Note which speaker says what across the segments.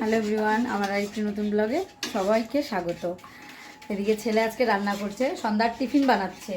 Speaker 1: Hello everyone আমার আরেকটি নতুন ব্লগে সবাইকে স্বাগত। এদিকে ছেলে আজকে রান্না করছে সন্ধ্যার টিফিন বানাচ্ছে।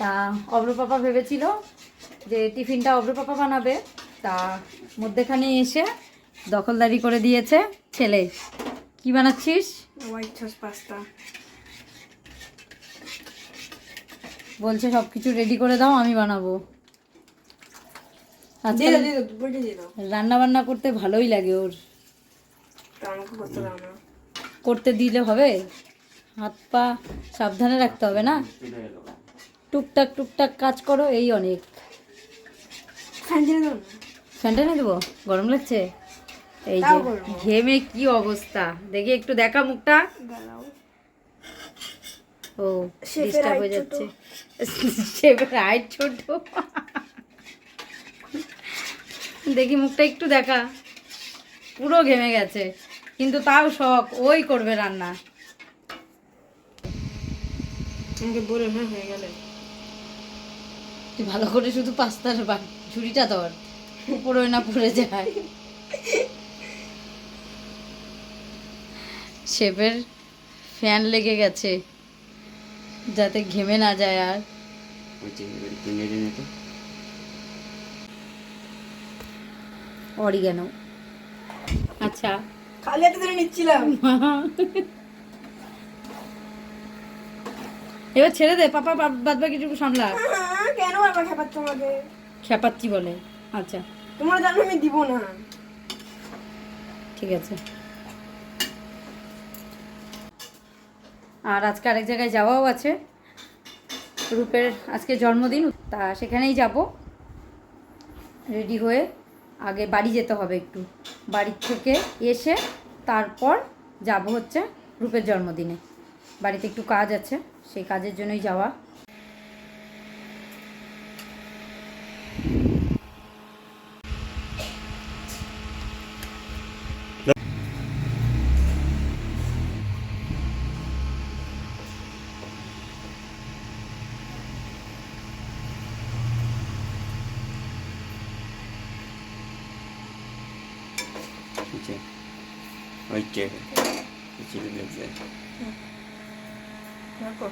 Speaker 1: তা অব্রপাপা ভেবেছিল যে টিফিনটা অব্রপাপা বানাবে তা মধ্যেখানে এসে দখলদারি করে দিয়েছে ছেলে। কি বানাচ্ছিস?
Speaker 2: হোয়াইট সস পাস্তা
Speaker 1: বলছে সব কিছু রেডি করে দাও আমি বানাবো। রান্না বান্না করতে ভালোই লাগে ওর।
Speaker 2: করতে
Speaker 1: দিলে হবে? হাত পা সাবধানে রাখতে হবে না? টুকটাক টুকটাক কাজ করো এই অনেক। ফ্যানটা নিয়ে দেবো? গরম লাগছে? এই যে ঘেমে কি অবস্থা? দেখি একটু দেখা মুখটা। ও ডিস্টার্ব হয়ে যাচ্ছে। হাইট ছোট। দেখি মুখটা একটু দেখা। পুরো ঘেমে গেছে। কিন্তু তাও শখ ওই করবে রান্না।
Speaker 2: হ্যাঁ হয়ে গেলে।
Speaker 1: তুই ভালো করে শুধু পাস্তার বা- ঝুড়িটা ধর উপরে না পড়ে যায়। শেফের ফ্যান লেগে গেছে যাতে ঘেমে না যায় আর। অরিগানো। আচ্ছা।
Speaker 2: খালি হাতে ধরে নিচ্ছিলাম।
Speaker 1: এবার ছেড়ে দে পাপা বাদ বাকি টুকু সামলা।
Speaker 2: আহ, কেন আবার খেপাচ্ছ আমাকে?
Speaker 1: খেপাচ্ছি বলে। আচ্ছা।
Speaker 2: তোমরা জানো আমি দিব না।
Speaker 1: ঠিক আছে। আর আজকে আরেক জায়গায় যাওয়াও আছে। রূপের আজকে জন্মদিন তা সেখানেই যাব। রেডি হয়ে আগে বাড়ি যেতে হবে একটু। বাড়ির থেকে এসে তারপর যাব হচ্ছে রূপের জন্মদিনে। বাড়িতে একটু কাজ আছে, সেই কাজের জন্যই যাওয়া।
Speaker 3: Окей. Окей. Які люблять
Speaker 2: це. Яко?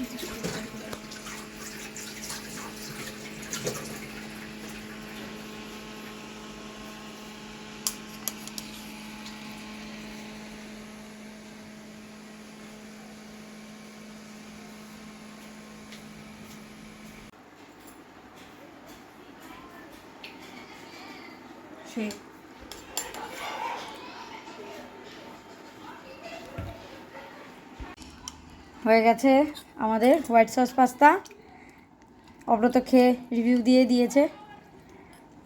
Speaker 2: Thank you. সেই।
Speaker 1: হয়ে গেছে আমাদের হোয়াইট সস পাস্তা। অব্রত খেয়ে রিভিউ দিয়ে দিয়েছে।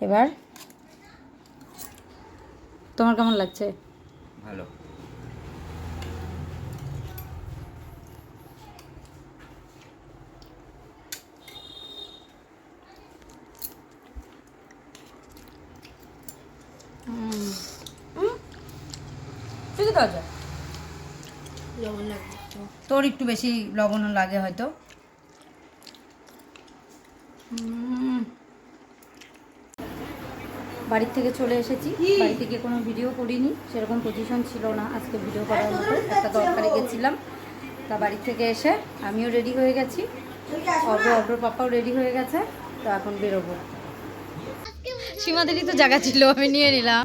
Speaker 1: এবার, তোমার কেমন লাগছে?
Speaker 3: ভালো
Speaker 1: ঠিক আছে
Speaker 2: লবণ লাগবে
Speaker 1: তোর একটু বেশি লবণ লাগে হয়তো। বাড়ির থেকে চলে এসেছি। বাড়ি থেকে কোনো ভিডিও করিনি সেরকম পজিশন ছিল না আজকে ভিডিও করার মতো। একটা দরকারে গেছিলাম তা বাড়ি থেকে এসে আমিও রেডি হয়ে গেছি। অব্র অব্র পাপাও রেডি হয়ে গেছে তো এখন বেরোবো। সীমাদেরই তো জায়গা ছিল আমি নিয়ে নিলাম।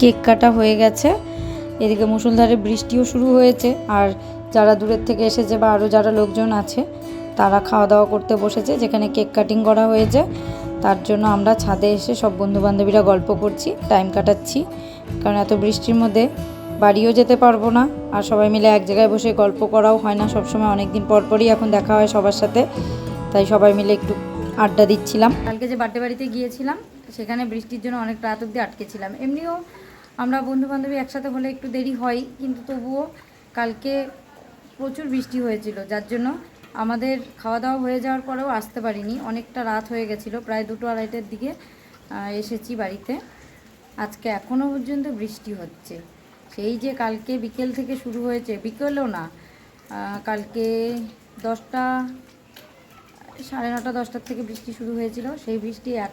Speaker 1: কেক কাটা হয়ে গেছে। এদিকে মুসুলধারে বৃষ্টিও শুরু হয়েছে আর যারা দূরের থেকে এসেছে বা আরও যারা লোকজন আছে, তারা খাওয়া দাওয়া করতে বসেছে, যেখানে কেক কাটিং করা হয়েছে। তার জন্য আমরা ছাদে এসে সব বন্ধুবান্ধবীরা গল্প করছি, টাইম কাটাচ্ছি। কারণ এত বৃষ্টির মধ্যে বাড়িও যেতে পারব না আর সবাই মিলে এক জায়গায় বসে গল্প করাও হয় না। সবসময় অনেক দিন পর পরই এখন দেখা হয় সবার সাথে, তাই সবাই মিলে একটু আড্ডা দিচ্ছিলাম। কালকে যে বার্থডে বাড়িতে গিয়েছিলাম, সেখানে বৃষ্টির জন্য অনেক রাত অবধি আটকেছিলাম এমনিও আমরা বন্ধু বান্ধবী একসাথে হলে একটু দেরি হয়, কিন্তু তবুও কালকে প্রচুর বৃষ্টি হয়েছিল, যার জন্য আমাদের খাওয়া দাওয়া হয়ে যাওয়ার পরেও আসতে পারিনি। অনেকটা রাত হয়ে গেছিল, প্রায় দুটো আড়াইটের দিকে এসেছি বাড়িতে। আজকে এখনও পর্যন্ত বৃষ্টি হচ্ছে। সেই যে কালকে বিকেল থেকে শুরু হয়েছে, বিকেলও না কালকে দশটা, সাড়ে নটা, দশটার থেকে বৃষ্টি শুরু হয়েছিল। সেই বৃষ্টি এক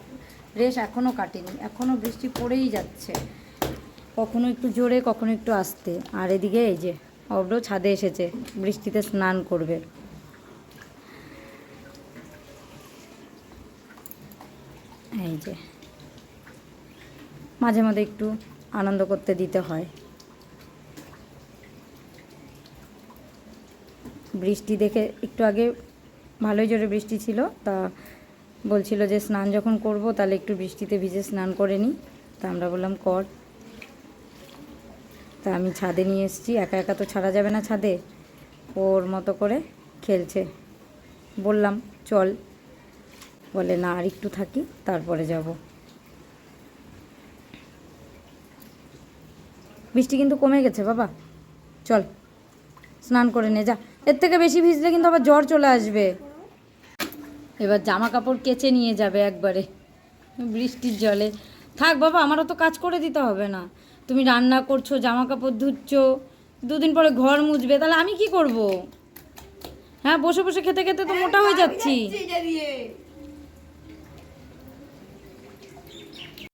Speaker 1: রেশ এখনও কাটেনি এখনও বৃষ্টি পড়েই যাচ্ছে। কখনো একটু জোরে, কখনো একটু আস্তে। আর এদিকে এই যে অব্র ছাদে এসেছে, বৃষ্টিতে স্নান করবে। এই যে, মাঝে মাঝে একটু আনন্দ করতে দিতে হয়। বৃষ্টি দেখে একটু আগে ভালোই জোরে বৃষ্টি ছিল, তা বলছিল যে স্নান যখন করব, তাহলে একটু বৃষ্টিতে ভিজে স্নান করে নিই। তা আমরা বললাম, কর। তা আমি ছাদে নিয়ে এসেছি, একা একা তো ছাড়া যাবে না ছাদে। ওর মতো করে খেলছে। বললাম, চল। বলে, না, আর একটু থাকি, তারপরে যাব। বৃষ্টি কিন্তু কমে গেছে, বাবা। চল, স্নান করে নে, যা। এর থেকে বেশি ভিজলে কিন্তু আবার জ্বর চলে আসবে। এবার জামা কাপড় কেচে নিয়ে যাবে একবারে, বৃষ্টির জলে। থাক বাবা, আমারও তো কাজ করে দিতে হবে না। তুমি রান্না করছ জামা কাপড় ধুচ্ছ, দুদিন পরে ঘর মুছবে, তাহলে আমি কি করব? হ্যাঁ বসে বসে খেতে খেতে তো মোটা হয়ে যাচ্ছি।